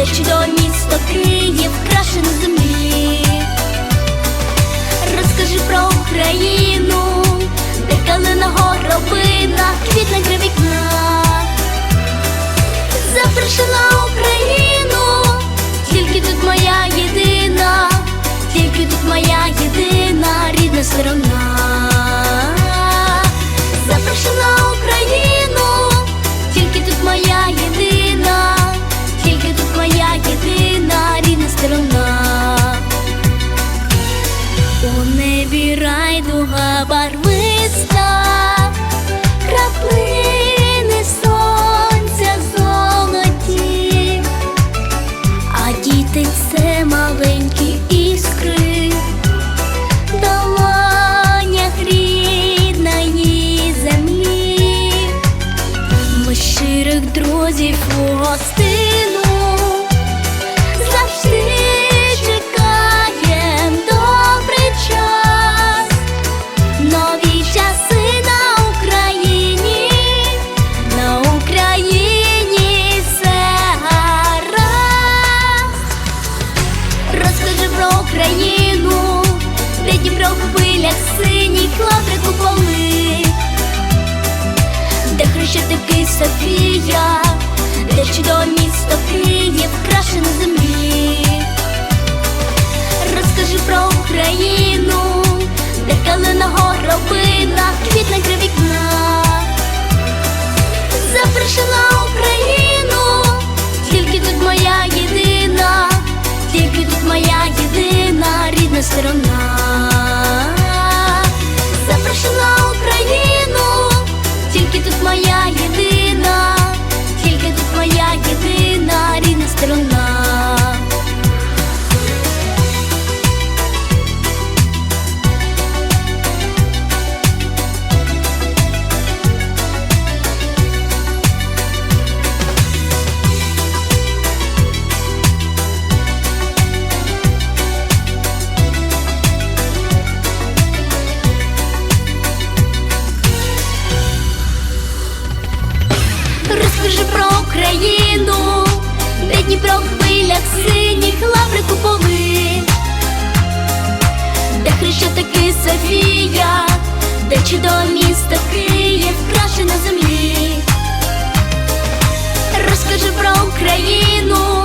де чудове місто Київ, небі райдуга барвиста, краплини сонця золоті, а діти це маленькі іскри, в долонях рідної землі. Щирих друзів у Запрошена Україну, тільки тут моя єдина, тільки тут моя єдина рідна сторона. Дніпро в хвилях синіх лаври куполи, де хрещатики Софія, де чудове місто Київ, краще на землі. Розкажи про Україну,